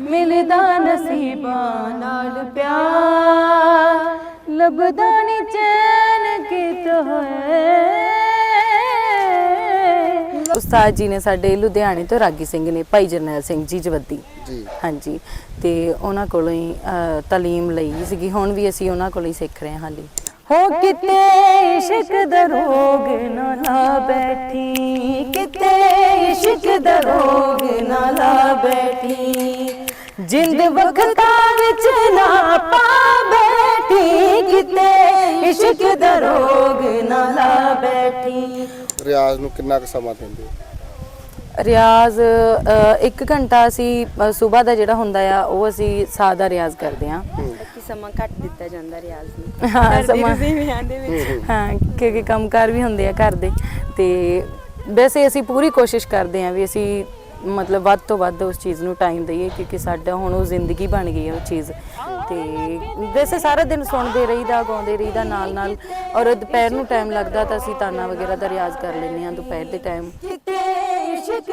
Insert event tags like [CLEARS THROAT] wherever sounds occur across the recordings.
ਮਿਲਦਾ ਨਸੀਬਾਂ ਨਾਲ ਪਿਆਰ। ਲੱਭਦਾ ਨੀ ਚੈਨ ਕਿਤ ਹੋਏ ਉਸਤਾਦ ਜੀ ਨੇ ਸਾਡੇ ਲੁਧਿਆਣੇ ਤੋਂ ਰਾਗੀ ਸਿੰਘ ਨੇ ਭਾਈ ਜਰਨੈਲ ਸਿੰਘ ਜੀ ਜਵੱਦੀ। ਜੀ। ਹਾਂਜੀ। ਤੇ ਉਹਨਾਂ ਕੋਲੋਂ ਹੀ ਅ, ਤਾਲੀਮ ਲਈ ਸੀਗੀ। ਹੁਣ ਵੀ ਅਸੀਂ ਉਹਨਾਂ ਕੋਲੋਂ ਹੀ ਸਿੱਖ ਰਹੇ ਹਾਂ ਹਾਲੇ। ਹੋ ਕਿਤੇ ਇਸ਼ਕ ਦਾ ਰੋਗ ਨਾ ਲਾ ਬੈਠੀ। ਕਿਤੇ ਇਸ਼ਕ ਦਾ ਰੋਗ ਨਾ ਲਾ ਬੈਠੀ। ਜਿੰਦ ਵਕਤਾਂ ਵਿੱਚ ਨਾ ਪਾ ਬੈਠੀ ਕਿਤੇ। ਇਸ਼ਕ ਦਾ ਰੋਗ ਨਾ ਲਾ ਬੈਠੀ। ਰਿਆਜ਼ ਨੂੰ ਕਿੰਨਾ ਕੁ ਸਮਾਂ ਦਿੰਦੇ ਹੋ? ਰਿਆਜ਼ 1 ਘੰਟਾ ਅਸੀਂ ਸਵੇਰ ਦਾ ਜਿਹੜਾ ਹੁੰਦਾ ਆ ਉਹ ਅਸੀਂ ਸਾਦਾ ਰਿਆਜ਼ ਕਰਦੇ ਹਾਂ। ਕਿ ਸਮਾਂ ਘੱਟ ਦਿੱਤਾ ਜਾਂਦਾ ਰਿਆਜ਼ ਨੂੰ। ਹਾਂ ਸਮਾਂ। ਵਿਆਹ ਦੇ ਵਿੱਚ। ਹਾਂ ਕਿਉਂਕਿ ਕੰਮਕਾਰ ਵੀ ਹੁੰਦੇ ਆ ਘਰ ਦੇ। ਤੇ ਵੈਸੇ ਅਸੀਂ ਪੂਰੀ ਕੋਸ਼ਿਸ਼ ਕਰਦੇ ਹਾਂ ਵੀ ਅਸੀਂ ਮਤਲਬ ਵੱਧ ਤੋਂ ਵੱਧ ਉਸ ਚੀਜ਼ ਨੂੰ ਟਾਈਮ ਦਈਏ ਕਿਉਂਕਿ ਸਾਡਾ ਹੁਣ ਉਹ ਜ਼ਿੰਦਗੀ ਬਣ ਗਈ ਹੈ ਉਹ ਚੀਜ਼। ਤੇ ਵੈਸੇ ਸਾਰਾ ਦਿਨ ਸੁਣਦੇ ਰਹੀਦਾ ਗਾਉਂਦੇ ਰਹੀਦਾ ਨਾਲ ਨਾਲ ਔਰ ਦੁਪਹਿਰ ਨੂੰ ਟਾਈਮ ਲੱਗਦਾ ਤਾਂ ਅਸੀਂ ਤਾਨਾ ਵਗੈਰਾ ਦਾ ਰਿਆਜ਼ ਕਰ ਲੈਂਦੇ ਹਾਂ ਦੁਪਹਿਰ ਦੇ ਟਾਈਮ ਇਸ਼ਕ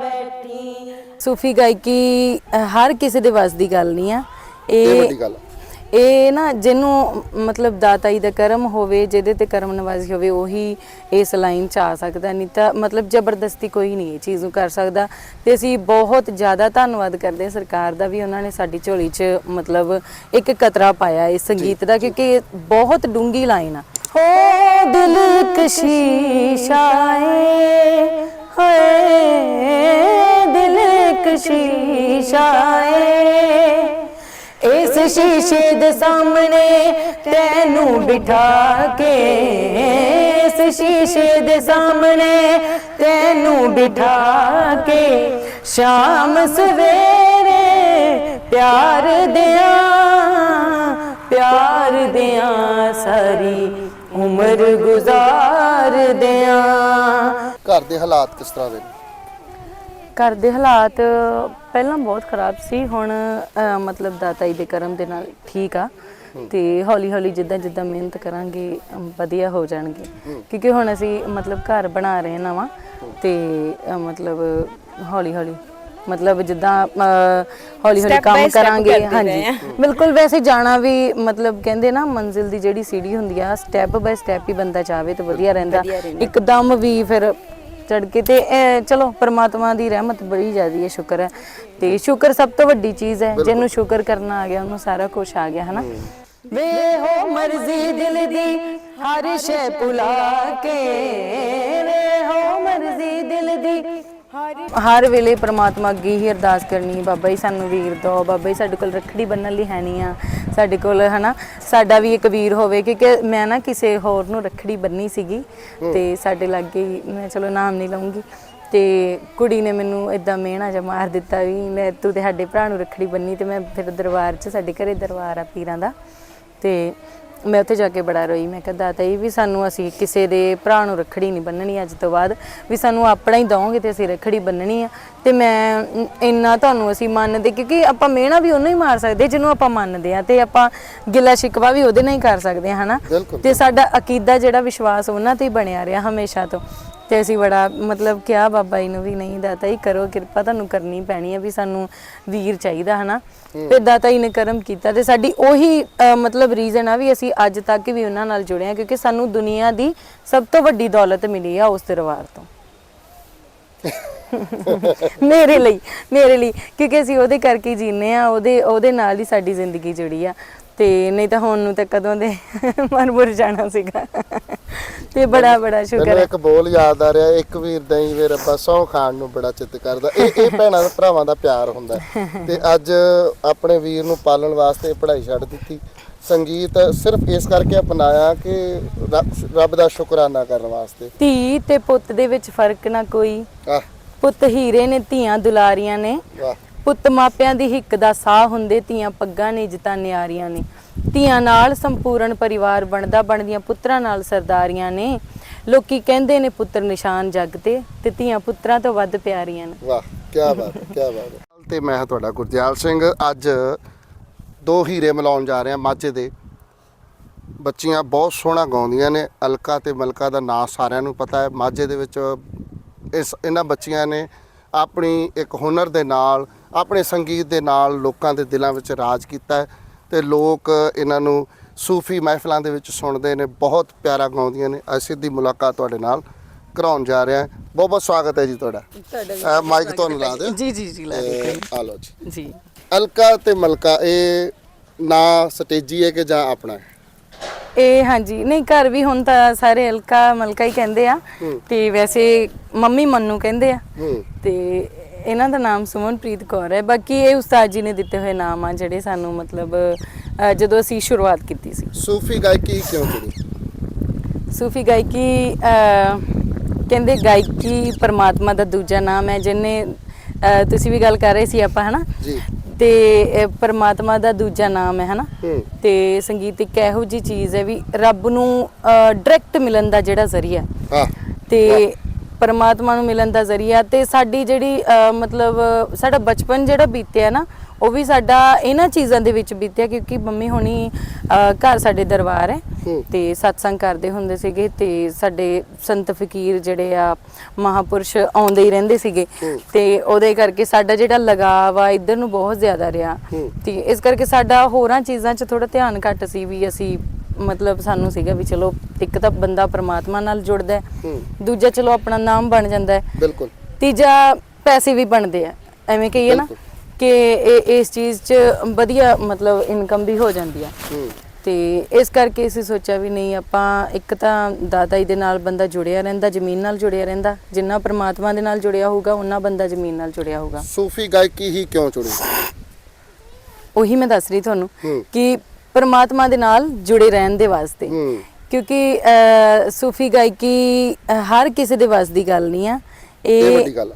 ਬੈਠੀ। ਸੂਫੀ ਗਾਇਕੀ ਹਰ ਕਿਸੇ ਦੇ ਵੱਸ ਦੀ ਗੱਲ ਨਹੀਂ ਆ। ਇਹ ਵੱਡੀ ਗੱਲ ਆ। ਇਹ ਨਾ ਜਿਹਨੂੰ ਮਤਲਬ ਦਾਤਾਈ ਦਾ ਕਰਮ ਹੋਵੇ ਜਿਹਦੇ ਤੇ ਕਰਮ ਨਵਾਜ਼ੀ ਹੋਵੇ ਉਹੀ ਇਸ ਲਾਈਨ ਚ ਆ ਸਕਦਾ। ਨਹੀਂ ਤਾਂ ਮਤਲਬ ਜ਼ਬਰਦਸਤੀ ਕੋਈ ਨਹੀਂ ਇਹ ਚੀਜ਼ ਨੂੰ ਕਰ ਸਕਦਾ। ਤੇ ਅਸੀਂ ਬਹੁਤ ਜ਼ਿਆਦਾ ਧੰਨਵਾਦ ਕਰਦੇ ਹਾਂ ਸਰਕਾਰ ਦਾ ਵੀ ਉਹਨਾਂ ਨੇ ਸਾਡੀ ਝੋਲੀ 'ਚ ਮਤਲਬ ਇੱਕ ਕਤਰਾ ਪਾਇਆ ਇਸ ਸੰਗੀਤ ਦਾ ਕਿਉਂਕਿ ਇਹ ਬਹੁਤ ਡੂੰਗੀ ਲਾਈਨ ਆ। ਹੋ ਦਿਲ ਕਸ਼ੀਸ਼ਾਏ ਹੋਏ ਦਿਲ ਕਸ਼ੀਸ਼ਾਏ ਇਸ ਸ਼ੀਸ਼ੇ ਦੇ ਸਾਹਮਣੇ ਤੈਨੂੰ ਬਿਠਾ ਕੇ, ਇਸ ਸ਼ੀਸ਼ੇ ਦੇ ਸਾਹਮਣੇ ਤੈਨੂੰ ਬਿਠਾ ਕੇ, ਸ਼ਾਮ ਸਵੇਰੇ ਪਿਆਰ ਦਿਆਂ ਪਿਆਰ ਦਿਆਂ ਸਾਰੀ ਉਮਰ ਗੁਜ਼ਾਰ ਦਿਆਂ। ਘਰ ਦੇ ਹਾਲਾਤ ਕਿਸ ਤਰ੍ਹਾਂ ਦੇ ਨੇ? ਘਰ ਦੇ ਹਾਲਾਤ ਪਹਿਲਾਂ ਬਹੁਤ ਖਰਾਬ ਸੀ ਹੁਣ ਅ, ਮਤਲਬ ਦਾਤਾਈ ਦੇ ਕਰਮ ਦੇ ਨਾਲ ਠੀਕ ਆ ਤੇ ਹੌਲੀ ਹੌਲੀ ਜਿੱਦਾਂ ਜਿੱਦਾਂ ਮਿਹਨਤ ਕਰਾਂਗੇ ਅਮ, ਵਧੀਆ ਹੋ ਜਾਣਗੇ ਕਿਉਂਕਿ ਹੁਣ ਅਸੀਂ ਮਤਲਬ ਘਰ ਬਣਾ ਰਹੇ ਹਾਂ ਨਵਾਂ ਤੇ ਅ, ਮਤਲਬ ਹੌਲੀ ਹੌਲੀ ਮਤਲਬ ਜਿੱਦਾਂ ਹੌਲੀ ਹੌਲੀ Step by ਕੰਮ step ਕਰਾਂਗੇ ਕਰਦੇ ਹਾਂਜੀ। ਬਿਲਕੁਲ ਵੈਸੇ ਜਾਣਾ ਵੀ ਮਤਲਬ ਕਹਿੰਦੇ ਨਾ ਮੰਜ਼ਿਲ ਦੀ ਜਿਹੜੀ ਸੀੜੀ ਹੁੰਦੀ ਆ ਸਟੈਪ ਬਾਈ ਸਟੈਪ ਹੀ ਬੰਦਾ ਚਾਵੇ ਤੇ ਵਧੀਆ ਰਹਿੰਦਾ। ਇੱਕਦਮ ਵੀ ਫਿਰ ਚੜ ਕੇ ਤੇ ਇਹ ਚਲੋ ਪ੍ਰਮਾਤਮਾ ਦੀ ਰਹਿਮਤ ਬੜੀ ਜ਼ਿਆਦੀ ਹੈ ਸ਼ੁਕਰ ਹੈ। ਤੇ ਸ਼ੁਕਰ ਸਭ ਤੋਂ ਵੱਡੀ ਚੀਜ਼ ਹੈ ਜਿਹਨੂੰ ਸ਼ੁਕਰ ਕਰਨਾ ਆ ਗਿਆ ਉਹਨੂੰ ਸਾਰਾ ਕੁਝ ਆ ਗਿਆ ਹਨਾ? ਵੇ ਹੋ ਮਰਜ਼ੀ ਦਿਲ ਦੀ ਹਰ ਸ਼ੈ ਭੁਲਾ ਕੇ। ਵੇ ਹੋ ਮਰਜ਼ੀ ਦਿਲ ਦੀ ਹਰ ਵੇਲੇ ਪ੍ਰਮਾਤਮਾ ਅੱਗੇ ਹੀ ਅਰਦਾਸ ਕਰਨੀ ਬਾਬਾ ਜੀ ਸਾਨੂੰ ਵੀਰ ਦਿਓ ਬਾਬਾ ਜੀ ਸਾਡੇ ਕੋਲ ਰੱਖੜੀ ਬੰਨਣ ਲਈ ਹੈ ਨਹੀਂ ਆ। ਸਾਡੇ ਕੋਲ ਹਨਾ ਸਾਡਾ ਵੀ ਇੱਕ ਵੀਰ ਹੋਵੇ ਕਿਉਂਕਿ ਮੈਂ ਨਾ ਕਿਸੇ ਹੋਰ ਨੂੰ ਰੱਖੜੀ ਬੰਨੀ ਸੀਗੀ ਤੇ ਸਾਡੇ ਲਾਗੇ ਹੀ ਮੈਂ ਚਲੋ ਨਾਮ ਨਹੀਂ ਲਵਾਂਗੀ ਤੇ ਕੁੜੀ ਨੇ ਮੈਨੂੰ ਇਦਾਂ ਮਿਹਣਾ ਜਿਹਾ ਮਾਰ ਦਿੱਤਾ ਵੀ ਮੈਂ ਤੂੰ ਤੇ ਸਾਡੇ ਭਰਾ ਨੂੰ ਰੱਖੜੀ ਬੰਨੀ ਤੇ ਮੈਂ ਫਿਰ ਦਰਬਾਰ 'ਚ ਸਾਡੇ ਘਰੇ ਦਰਬਾਰ ਆ ਪੀਰਾਂ ਦਾ। ਤੇ ਮੈਂ ਉੱਥੇ ਜਾ ਕੇ ਬੜਾ ਰੋਈ ਮੈਂ ਕਿਹਾ ਦਾਤਾ ਜੀ ਵੀ ਸਾਨੂੰ ਅਸੀਂ ਕਿਸੇ ਦੇ ਭਰਾ ਨੂੰ ਰੱਖੜੀ ਨਹੀਂ ਬੰਨਣੀ ਅੱਜ ਤੋਂ ਬਾਅਦ। ਵੀ ਸਾਨੂੰ ਆਪਣਾ ਹੀ ਦਵੋਗੇ ਤੇ ਅਸੀਂ ਰੱਖੜੀ ਬੰਨਣੀ ਆ। ਤੇ ਮੈਂ ਇੰਨਾ ਤੁਹਾਨੂੰ ਅਸੀਂ ਮੰਨਦੇ ਕਿਉਂਕਿ ਆਪਾਂ ਮਿਹਣਾ ਵੀ ਉਹਨੂੰ ਹੀ ਮਾਰ ਸਕਦੇ ਜਿਹਨੂੰ ਆਪਾਂ ਮੰਨਦੇ ਆ ਤੇ ਆਪਾਂ ਗਿਲਾ ਸ਼ਿਕਵਾ ਵੀ ਉਹਦੇ ਨਾਲ ਹੀ ਕਰ ਸਕਦੇ ਆ ਹਨਾ। ਤੇ ਸਾਡਾ ਅਕੀਦਾ ਜਿਹੜਾ ਵਿਸ਼ਵਾਸ ਉਹਨਾਂ ਤੇ ਹੀ ਬਣਿਆ ਰਿਹਾ ਹਮੇਸ਼ਾ ਤੋਂ। ਤੇ ਅਸੀਂ ਬੜਾ ਮਤਲਬ ਕਿਹਾ ਬਾਬਾ ਜੀ ਨੂੰ ਵੀ ਨਹੀਂ ਦਾਤਾ ਜੀ ਕਰੋ ਕਿਰਪਾ ਤੁਹਾਨੂੰ ਕਰਨੀ ਪੈਣੀ ਹੈ ਵੀ ਸਾਨੂੰ ਵੀਰ ਚਾਹੀਦਾ ਹਨਾ? ਫਿਰ ਦਾਤਾ ਜੀ ਨੇ ਕਰਮ ਕੀਤਾ ਤੇ ਸਾਡੀ ਉਹੀ ਅ, ਮਤਲਬ ਰੀਜ਼ਨ ਆ ਵੀ ਅਸੀਂ ਅੱਜ ਤੱਕ ਵੀ ਉਹਨਾਂ ਨਾਲ ਜੁੜੇ ਆ ਕਿਉਂਕਿ ਸਾਨੂੰ ਦੁਨੀਆ ਦੀ ਸਭ ਤੋਂ ਵੱਡੀ ਦੌਲਤ ਮਿਲੀ ਆ ਉਸ ਦਰਬਾਰ ਤੋਂ। [LAUGHS] ਮੇਰੇ ਲਈ ਮੇਰੇ ਲਈ ਕਿਉਂਕਿ ਅਸੀਂ ਉਹਦੇ ਕਰਕੇ ਹੀ ਜੀਨੇ ਆ ਉਹਦੇ ਉਹਦੇ ਨਾਲ ਹੀ ਸਾਡੀ ਜ਼ਿੰਦਗੀ ਜੁੜੀ ਆ। ਤੇ ਨਹੀਂ ਤਾਂ ਹੁਣ ਨੂੰ ਤਾਂ ਕਦੋਂ ਦੇ [LAUGHS] ਮੁਰ ਜਾਣਾ ਸੀਗਾ। ਤੇ ਬੜਾ ਬੜਾ ਸ਼ੁਕਰ ਮੈਨੂੰ ਹੈ। ਇੱਕ ਬੋਲ ਯਾਦ ਆ ਰਿਹਾ ਇੱਕ ਵੀਰ ਦਹੀਂ ਵੇ ਰੱਬਾ ਸੌ ਖਾਣ ਨੂੰ ਬੜਾ ਚਿੱਤ ਕਰਦਾ। ਇਹ ਇਹ ਭੈਣਾਂ ਤੇ ਭਰਾਵਾਂ ਦਾ ਪਿਆਰ ਹੁੰਦਾ ਹੈ। ਤੇ ਅੱਜ ਆਪਣੇ ਵੀਰ ਨੂੰ ਪਾਲਣ ਵਾਸਤੇ ਪੜ੍ਹਾਈ ਛੱਡ ਦਿੱਤੀ। ਸੰਗੀਤ ਸਿਰਫ ਇਸ ਕਰਕੇ ਅਪਣਾਇਆ ਕਿ ਰੱਬ- ਰੱਬ ਦਾ ਸ਼ੁਕਰਾਨਾ ਕਰਨ ਵਾਸਤੇ। ਧੀ ਤੇ ਪੁੱਤ ਦੇ ਵਿੱਚ ਫ਼ਰਕ ਨਾ ਕੋਈ। ਆਹ। ਪੁੱਤ ਹੀਰੇ ਨੇ ਧੀਆਂ ਦੁਲਾਰੀਆਂ ਨੇ। ਵਾਹ। ਪੁੱਤ ਮਾਪਿਆਂ ਦੀ ਹਿੱਕ ਦਾ ਸਾਹ ਹੁੰਦੇ ਧੀਆਂ ਪੱਗਾਂ ਨੇ ਜਿੱਤਾਂ ਨਿਆਰੀਆਂ ਨੇ। ਧੀਆਂ ਨਾਲ ਸੰਪੂਰਨ ਪਰਿਵਾਰ ਬਣਦਾ ਬਣਦੀਆਂ ਪੁੱਤਰਾਂ ਨਾਲ ਸਰਦਾਰੀਆਂ ਨੇ। ਲੋਕੀ ਕਹਿੰਦੇ ਨੇ ਪੁੱਤਰ ਨਿਸ਼ਾਨ ਜੱਗ ਤੇ ਤੇ ਧੀਆਂ ਪੁੱਤਰਾਂ ਤੋਂ ਵੱਧ ਪਿਆਰੀਆਂ ਨੇ। ਵਾਹ ਕੀ ਬਾਤ ਹੈ ਕੀ ਬਾਤ ਹੈ। ਤੇ ਮੈਂ ਹਾਂ ਤੁਹਾਡਾ ਗੁਰਦਿਆਲ ਸਿੰਘ ਅੱਜ ਦੋ ਹੀਰੇ ਮਿਲਾਉਣ ਜਾ ਰਹੇ ਹਾਂ ਮਾਝੇ ਦੇ। ਬੱਚੀਆਂ ਬਹੁਤ ਸੋਹਣਾ ਗਾਉਂਦੀਆਂ ਨੇ ਅਲਕਾ ਤੇ ਮਲਕਾ ਦਾ ਨਾਂ ਸਾਰਿਆਂ ਨੂੰ ਪਤਾ ਹੈ। ਮਾਝੇ ਦੇ ਵਿੱਚ ਇਸ ਇਹਨਾਂ ਬੱਚੀਆਂ ਨੇ ਆਪਣੀ ਇੱਕ ਹੁਨਰ ਦੇ ਨਾਲ ਆਪਣੇ ਸੰਗੀਤ ਦੇ ਨਾਲ ਲੋਕਾਂ ਦੇ ਦਿਲਾਂ ਵਿੱਚ ਰਾਜ ਕੀਤਾ ਤੇ ਲੋਕ ਇਹਨਾਂ ਨੂੰ ਸੂਫੀ ਮਹਿਫਲਾਂ ਦੇ ਵਿੱਚ ਸੁਣਦੇ ਨੇ ਬਹੁਤ ਪਿਆਰਾ ਗਾਉਂਦੀਆਂ ਨੇ। ਅਸੀਂ ਦੀ ਮੁਲਾਕਾਤ ਤੁਹਾਡੇ ਨਾਲ ਕਰਾਉਣ ਜਾ ਰਹੇ ਹਾਂ। ਬਹੁਤ ਬਹੁਤ ਸਵਾਗਤ ਹੈ ਜੀ ਤੁਹਾਡਾ। ਮਾਈਕ ਤੁਹਾਨੂੰ ਲਾ ਦਿਓ। ਜੀ ਜੀ ਜੀ ਲਾ ਦੇ ਇਹ ਆ ਲਓ ਜੀ। ਜੀ। ਅਲਕਾ ਤੇ ਮਲਕਾ ਇਹ ਨਾ ਸਟੇਜੀ ਹੈ ਕਿ ਜਾਂ ਆਪਣਾ ਹੈ? ਇਹ ਹਾਂਜੀ ਨਹੀਂ ਘਰ ਵੀ ਹੁਣ ਤਾਂ ਸਾਰੇ ਹਲਕਾ ਮਲਕਾ ਹੀ ਕਹਿੰਦੇ ਆ। ਤੇ ਵੈਸੇ ਮੰਮੀ ਮੰਨੂ ਕਹਿੰਦੇ ਆ। ਤੇ ਇਹਨਾਂ ਦਾ ਨਾਮ ਸੁਮਨਪ੍ਰੀਤ ਕੌਰ ਹੈ। ਬਾਕੀ ਇਹ ਉਸਤਾਦ ਜੀ ਨੇ ਦਿੱਤੇ ਹੋਏ ਨਾਮ ਆ ਜਿਹੜੇ ਸਾਨੂੰ ਮਤਲਬ ਅ, ਜਦੋਂ ਅਸੀਂ ਸ਼ੁਰੂਆਤ ਕੀਤੀ ਸੀ। ਸੂਫੀ ਗਾਇਕੀ ਕਿਉਂ ਚੁਣੀ ਸੂਫੀ ਗਾਇਕੀ ਅ, ਕਹਿੰਦੇ ਗਾਇਕੀ ਪਰਮਾਤਮਾ ਦਾ ਦੂਜਾ ਨਾਮ ਹੈ ਜਿਨੇ ਤੁਸੀਂ ਵੀ ਗੱਲ ਕਰ ਰਹੇ ਸੀ ਆਪਾਂ ਹਨਾ? ਜੀ। ਤੇ ਇਹ ਪਰਮਾਤਮਾ ਦਾ ਦੂਜਾ ਨਾਮ ਹੈ ਹਨਾ? ਹੂੰ। ਤੇ ਸੰਗੀਤ ਇੱਕ ਇਹੋ ਜੀ ਚੀਜ਼ ਹੈ ਵੀ ਰੱਬ ਨੂੰ ਡਾਇਰੈਕਟ ਮਿਲਣ ਦਾ ਜਿਹੜਾ ਜ਼ਰੀਆ ਹਾਂ। ਤੇ ਪਰਮਾਤਮਾ ਨੂੰ ਮਿਲਣ ਦਾ ਜ਼ਰੀਆ ਤੇ ਸਾਡੀ ਜਿਹੜੀ ਮਤਲਬ ਸਾਡਾ ਬਚਪਨ ਜਿਹੜਾ ਬੀਤਿਆ ਨਾ ਉਹ ਵੀ ਸਾਡਾ ਇਹਨਾਂ ਚੀਜ਼ਾਂ ਦੇ ਵਿੱਚ ਬੀਤਿਆ ਕਿਉਂਕਿ ਮੰਮੀ ਹੋਣੀ ਘਰ ਸਾਡੇ ਦਰਬਾਰ ਹੈ। ਤੇ ਸਤਸੰਗ ਕਰਦੇ ਹੁੰਦੇ ਸੀਗੇ ਤੇ ਸਾਡੇ ਸੰਤ ਫਕੀਰ ਜਿਹੜੇ ਆ ਮਹਾਪੁਰਸ਼ ਆਉਂਦੇ ਹੀ ਰਹਿੰਦੇ ਸੀਗੇ। ਤੇ ਉਹਦੇ ਕਰਕੇ ਸਾਡਾ ਜਿਹੜਾ ਲਗਾਵ ਆ ਇੱਧਰ ਨੂੰ ਬਹੁਤ ਜ਼ਿਆਦਾ ਰਿਹਾ। ਤੇ ਇਸ ਕਰਕੇ ਸਾਡਾ ਹੋਰਾਂ ਚੀਜ਼ਾਂ 'ਚ ਥੋੜਾ ਧਿਆਨ ਘੱਟ ਸੀ ਵੀ ਅਸੀਂ ਮਤਲਬ ਸਾਨੂੰ ਸੀਗਾ ਵੀ ਚਲੋ ਇੱਕ ਤਾਂ ਬੰਦਾ ਪ੍ਰਮਾਤਮਾ ਨਾਲ ਜੁੜਦਾ ਹੈ ਦੂਜਾ ਚਲੋ ਆਪਣਾ ਨਾਮ ਬਣ ਜਾਂਦਾ ਹੈ। ਬਿਲਕੁਲ। ਤੀਜਾ ਪੈਸੇ ਵੀ ਬਣਦੇ ਆ ਐਵੇਂ ਕਹੀਏ ਨਾ। ਕਿ ਇਹ ਇਸ ਚੀਜ਼ 'ਚ ਵਧੀਆ ਮਤਲਬ ਇਨਕਮ ਵੀ ਹੋ ਜਾਂਦੀ ਆ। ਤੇ ਇਸ ਕਰਕੇ ਅਸੀਂ ਸੋਚਿਆ ਵੀ ਨਹੀਂ ਆਪਾਂ ਇੱਕ ਤਾਂ ਦਾਦਾ ਜੀ ਦੇ ਨਾਲ ਬੰਦਾ ਜੁੜਿਆ ਰਹਿੰਦਾ ਜ਼ਮੀਨ ਨਾਲ ਜੁੜਿਆ ਰਹਿੰਦਾ ਜਿੰਨਾ ਪ੍ਰਮਾਤਮਾ ਦੇ ਨਾਲ ਜੁੜਿਆ ਹੋਊਗਾ ਉਹਨਾਂ ਬੰਦਾ ਜ਼ਮੀਨ ਨਾਲ ਜੁੜਿਆ ਹੋਊਗਾ। ਸੂਫੀ ਗਾਇਕੀ ਹੀ ਕਿਉਂ ਚੁਣੀ? ਉਹੀ ਮੈਂ ਦੱਸ ਰਹੀ ਤੁਹਾਨੂੰ। ਕਿ ਪ੍ਰਮਾਤਮਾ ਦੇ ਨਾਲ ਜੁੜੇ ਰਹਿਣ ਦੇ ਵਾਸਤੇ। ਕਿਉਂਕਿ ਸੂਫੀ ਗਾਇਕੀ ਹਰ ਕਿਸੇ ਦੇ ਵੱਸ ਦੀ ਗੱਲ ਨਹੀਂ ਆ। ਇਹ ਵੱਡੀ ਗੱਲ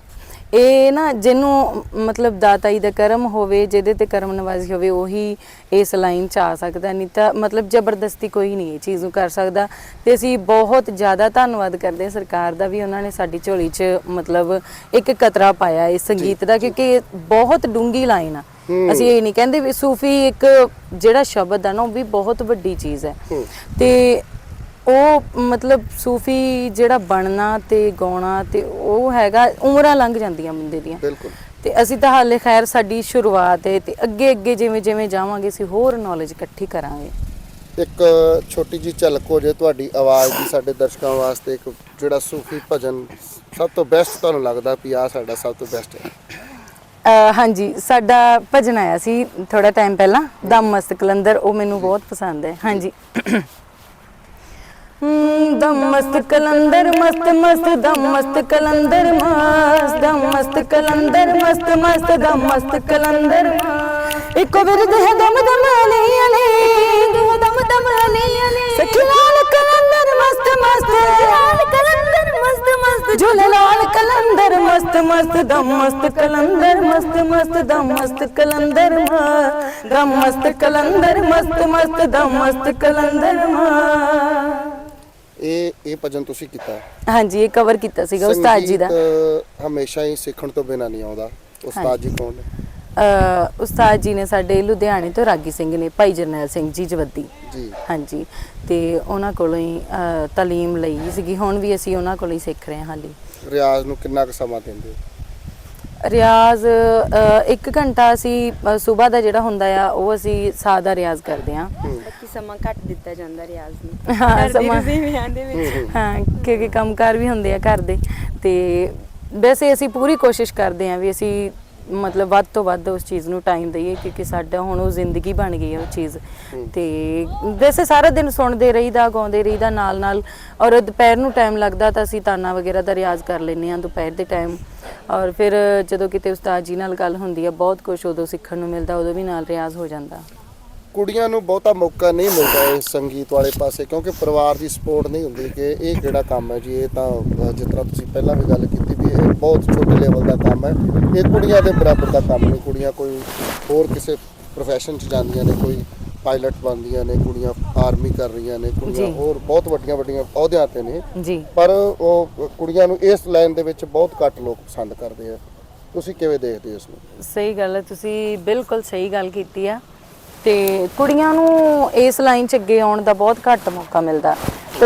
ਇਹ ਨਾ ਜਿਹਨੂੰ ਮਤਲਬ ਦਾਤਾ ਜੀ ਦਾ ਕਰਮ ਹੋਵੇ ਜਿਹਦੇ ਤੇ ਕਰਮ ਨਵਾਜ਼ੀ ਹੋਵੇ ਉਹੀ ਇਸ ਲਾਈਨ ਚ ਆ ਸਕਦਾ। ਨਹੀਂ ਤਾਂ ਮਤਲਬ ਜ਼ਬਰਦਸਤੀ ਕੋਈ ਨਹੀਂ ਇਹ ਚੀਜ਼ ਨੂੰ ਕਰ ਸਕਦਾ। ਤੇ ਅਸੀਂ ਬਹੁਤ ਜ਼ਿਆਦਾ ਧੰਨਵਾਦ ਕਰਦੇ ਹਾਂ ਸਰਕਾਰ ਦਾ ਵੀ ਉਹਨਾਂ ਨੇ ਸਾਡੀ ਝੋਲੀ 'ਚ ਮਤਲਬ ਇੱਕ ਕਤਰਾ ਪਾਇਆ ਇਸ ਸੰਗੀਤ ਦਾ ਕਿਉਂਕਿ ਬਹੁਤ ਡੂੰਗੀ ਲਾਈਨ ਆ। ਅਸੀਂ ਇਹ ਨਹੀਂ ਕਹਿੰਦੇ ਵੀ ਸੂਫੀ ਇੱਕ ਜਿਹੜਾ ਸ਼ਬਦ ਆ ਨਾ ਉਹ ਵੀ ਬਹੁਤ ਵੱਡੀ ਚੀਜ਼ ਹੈ। ਹੂੰ। ਤੇ ਉਹ ਮਤਲਬ ਸੂਫੀ ਜਿਹੜਾ ਬਣਨਾ ਤੇ ਗਾਉਣਾ ਤੇ ਉਹ ਹੈਗਾ ਉਮਰਾਂ ਲੰਘ ਜਾਂਦੀਆਂ ਬੰਦੇ ਦੀਆਂ। ਬਿਲਕੁਲ। ਤੇ ਅਸੀਂ ਤਾਂ ਹਾਲੇ ਖੈਰ ਸਾਡੀ ਸ਼ੁਰੂਆਤ ਹੈ ਤੇ ਅੱਗੇ ਅੱਗੇ ਜਿਵੇਂ ਜਿਵੇਂ ਜਾਵਾਂਗੇ ਅਸੀਂ ਹੋਰ ਨੌਲੇਜ ਇਕੱਠੀ ਕਰਾਂਗੇ। ਇੱਕ ਛੋਟੀ ਜੀ ਝਲਕ ਹੋ ਜੇ ਤੁਹਾਡੀ ਆਵਾਜ਼ ਦੀ ਸਾਡੇ ਦਰਸ਼ਕਾਂ ਵਾਸਤੇ ਇੱਕ ਜਿਹੜਾ ਸੂਫੀ ਭਜਨ ਸਭ ਤੋਂ ਬੈਸਟ ਤੁਹਾਨੂੰ ਲੱਗਦਾ ਵੀ ਆ ਸਾਡਾ ਸਭ ਤੋਂ ਬੈਸਟ ਹੈ। ਅਹ ਹਾਂਜੀ ਸਾਡਾ ਭਜਨ ਆਇਆ ਸੀ ਥੋੜਾ ਟਾਈਮ ਪਹਿਲਾਂ। ਦਮ ਮਸਤ ਕਲੰਦਰ ਉਹ ਮੈਨੂੰ ਬਹੁਤ ਪਸੰਦ ਹੈ। ਹਾਂਜੀ। ਹਮ, ਦਮ ਮਸਤ ਕਲੰਦਰ ਮਸਤ ਮਸਤ ਦਮ ਮਸਤ ਕਲੰਦਰ ਮਸਤ ਦਮ ਮਸਤ ਕਲੰਦਰ ਮਸਤ ਮਸਤ ਦਮ ਮਸਤ ਕਲੰਦਰ ਮਸਤ। ਇੱਕੋ ਵਿਰਦ ਹੈ ਦਮ ਦਮ ਅਲੀ ਅਲੀ ਦਮ ਦਮ ਅਲੀ ਅਲੀ ਸਖੀ ਲਾਲ ਕਲੰਦਰ ਮਸਤ ਮਸਤ। ਲਾਲ ਕਲੰਦਰ ਮਸਤ ਮਸਤ। ਝੂਲੇ ਕਲੰਦਰ ਮਸਤ ਮਸਤ ਦਮ ਮਸਤ ਕਲੰਦਰ ਮਸਤ ਮਸਤ ਦਮ ਮਸਤ ਕਲੰਦਰ ਮਸਤ ਦਮ ਮਸਤ ਕਲੰਦਰ ਮਸਤ ਮਸਤ ਦਮ ਮਸਤ ਕਲੰਦਰ ਮਸਤ ਇਹ ਇਹ ਭਜਨ ਤੁਸੀਂ ਕੀਤਾ। ਹਾਂਜੀ ਇਹ ਕਵਰ ਕੀਤਾ ਸੀਗਾ ਉਸਤਾਦ ਜੀ ਦਾ ਸੰਗੀਤ ਹਮੇਸ਼ਾ ਹੀ ਸਿੱਖਣ ਤੋਂ ਬਿਨਾਂ ਨਹੀਂ ਆਉਂਦਾ ਉਸਤਾਦ ਜੀ ਕੌਣ ਨੇ ਅ, ਉਸਤਾਦ ਜੀ ਨੇ ਸਾਡੇ ਲੁਧਿਆਣੇ ਤੋਂ ਰਾਗੀ ਸਿੰਘ ਨੇ ਭਾਈ ਜਰਨੈਲ ਸਿੰਘ ਜੀ ਜਵੱਦੀ ਜੀ ਹਾਂਜੀ ਤੇ ਉਹਨਾਂ ਕੋਲੋਂ ਹੀ ਅ, ਤਾਲੀਮ ਲਈ ਸੀਗੀ ਹੁਣ ਵੀ ਅਸੀਂ ਉਹਨਾਂ ਕੋਲੋਂ ਹੀ ਸਿੱਖ ਰਹੇ ਹਾਂ ਹਾਲੀ ਰਿਆਜ਼ ਨੂੰ ਕਿੰਨਾ ਕੁ ਸਮਾਂ ਦਿੰਦੇ ਹੋ? ਰਿਆਜ਼ 1 ਘੰਟਾ ਅਸੀਂ ਸਵੇਰ ਦਾ ਜਿਹੜਾ ਹੁੰਦਾ ਆ ਉਹ ਅਸੀਂ ਸਾਦਾ ਰਿਆਜ਼ ਕਰਦੇ ਹਾਂ। ਬਾਕੀ ਸਮਾਂ ਘੱਟ ਦਿੱਤਾ ਜਾਂਦਾ ਰਿਆਜ਼ ਨੂੰ। ਹਾਂ, ਦੀ ਸਮਾਂ- ਦੇ ਵਿੱਚ। ਹਾਂ ਕਿਉਂਕਿ ਕੰਮਕਾਰ ਵੀ ਹੁੰਦੇ ਆ ਘਰ ਦੇ। ਤੇ ਵੈਸੇ ਅਸੀਂ ਪੂਰੀ ਕੋਸ਼ਿਸ਼ ਕਰਦੇ ਹਾਂ ਵੀ ਅਸੀਂ ਮਤਲਬ ਵੱਧ ਤੋਂ ਵੱਧ ਉਸ ਚੀਜ਼ ਨੂੰ ਟਾਈਮ ਦਈਏ ਕਿਉਂਕਿ ਸਾਡਾ ਹੁਣ ਉਹ ਜ਼ਿੰਦਗੀ ਬਣ ਗਈ ਹੈ ਉਹ ਚੀਜ਼। ਤੇ ਵੈਸੇ ਸਾਰਾ ਦਿਨ ਸੁਣਦੇ ਰਹੀਦਾ ਗਾਉਂਦੇ ਰਹੀਦਾ ਨਾਲ ਨਾਲ ਔਰ ਦੁਪਹਿਰ ਨੂੰ ਟਾਈਮ ਲੱਗਦਾ ਤਾਂ ਅਸੀਂ ਤਾਨਾ ਵਗੈਰਾ ਦਾ ਰਿਆਜ਼ ਕਰ ਲੈਂਦੇ ਹਾਂ ਦੁਪਹਿਰ ਦੇ ਟਾਈਮ ਔਰ ਫਿਰ ਜਦੋਂ ਕਿਤੇ ਉਸਤਾਦ ਜੀ ਨਾਲ ਗੱਲ ਹੁੰਦੀ ਹੈ ਬਹੁਤ ਕੁਝ ਉਦੋਂ ਸਿੱਖਣ ਨੂੰ ਮਿਲਦਾ ਉਦੋਂ ਵੀ ਨਾਲ ਰਿਆਜ਼ ਹੋ ਜਾਂਦਾ। ਕੁੜੀਆਂ ਨੂੰ ਬਹੁਤਾ ਮੌਕਾ ਨਹੀਂ ਮਿਲਦਾ ਇਸ ਸੰਗੀਤ ਵਾਲੇ ਪਾਸੇ ਕਿਉਂਕਿ ਪਰਿਵਾਰ ਦੀ ਸਪੋਰਟ ਨਹੀਂ ਹੁੰਦੀ ਕਿ ਇਹ ਕਿਹੜਾ ਕੰਮ ਹੈ ਜੀ ਇਹ ਤਾਂ ਜਿਸ ਤਰ੍ਹਾਂ ਤੁਸੀਂ ਪਹਿਲਾਂ ਵੀ ਗੱਲ ਕੀਤੀ ਇਹ ਬਹੁਤ ਛੋਟੇ ਲੈਵਲ ਦਾ ਕੰਮ ਹੈ। ਇਹ ਕੁੜੀਆਂ ਦੇ ਬਰਾਬਰ ਦਾ ਕੰਮ ਨਹੀਂ। ਕੁੜੀਆਂ ਕੋਈ ਹੋਰ ਕਿਸੇ ਪ੍ਰੋਫੈਸ਼ਨ 'ਚ ਜਾਂਦੀਆਂ ਨੇ ਕੋਈ ਪਾਇਲਟ ਬਣਦੀਆਂ ਨੇ ਕੁੜੀਆਂ ਆਰਮੀ ਕਰ ਰਹੀਆਂ ਨੇ ਕੁੜੀਆਂ। ਹੋਰ ਬਹੁਤ ਵੱਡੀਆਂ ਵੱਡੀਆਂ ਅਹੁਦਿਆਂ ਤੇ ਨੇ। ਜੀ। ਪਰ ਉਹ ਕੁੜੀਆਂ ਨੂੰ ਇਸ ਲਾਈਨ ਦੇ ਵਿੱਚ ਬਹੁਤ ਘੱਟ ਲੋਕ ਪਸੰਦ ਕਰਦੇ ਆ। ਤੁਸੀਂ ਕਿਵੇਂ ਦੇਖਦੇ ਹੋ ਇਸ ਨੂੰ? ਸਹੀ ਗੱਲ ਹੈ। ਤੁਸੀਂ ਬਿਲਕੁਲ ਸਹੀ ਗੱਲ ਕੀਤੀ ਆ। ਤੇ ਕੁੜੀਆਂ ਨੂੰ ਇਸ ਲਾਈਨ 'ਚ ਅੱਗੇ ਆਉਣ ਦਾ ਬਹੁਤ ਘੱਟ ਮੌਕਾ ਮਿਲਦਾ।